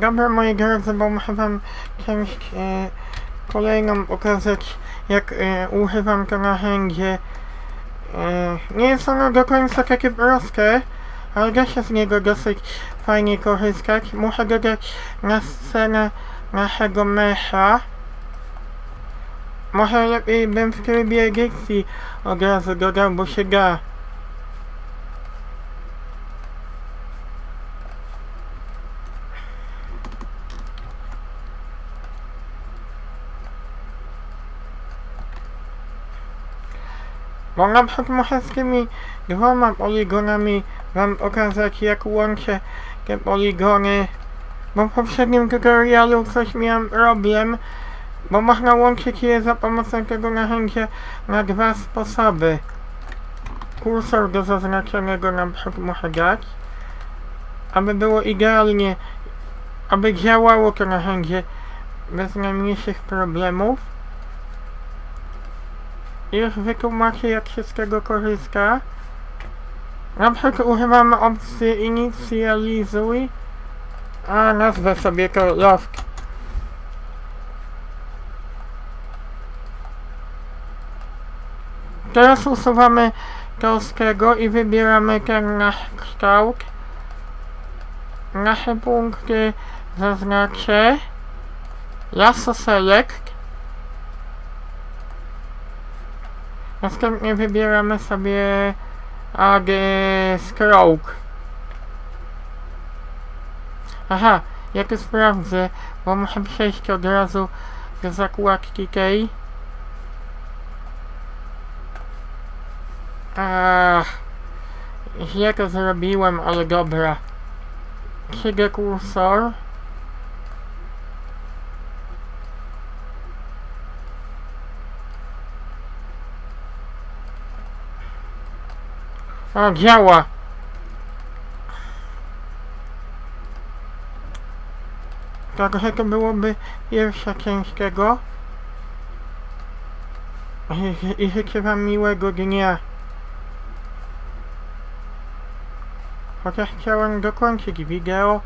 Dobra, moi drodzy, bo muszę wam część e, kolejną pokazać, jak e, używam to narzędzie. E, nie jest ono do końca takie proste, ale da się z niego dosyć fajnie korzystać. Muszę dodać na scenę naszego mesza. Może lepiej bym w trybie edycji od razu dodał, bo się da. Muszę z tymi dwoma poligonami wam pokazać jak łączę te poligony. Bo w poprzednim tutorialu coś miałem problem, bo można łączyć je za pomocą tego narzędzia na dwa sposoby. Kursor do zaznaczonego na przykład muszę dać, aby było idealnie, aby działało to narzędzie bez najmniejszych problemów. Już wytłumaczę jak się z tego korzysta. Na przykład używamy opcji inicjalizuj, a nazwę sobie to loft. Teraz usuwamy to z tego i wybieramy ten nasz kształt. Nasze punkty zaznaczę. Lasso Select. Następnie wybieramy sobie Add Stroke. Aha, ja to sprawdzę, bo muszę przejść od razu do zakładki tej. Ach, źle to zrobiłem, ale dobra. 3D kursor. O, działa! Także to byłoby część tego. I, życzę wam miłego dnia. Chociaż chciałem dokończyć wideo,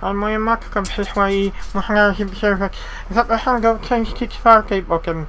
ale moja matka przyszła i muszę na razie przerwać. Zapraszam do części czwartej potem.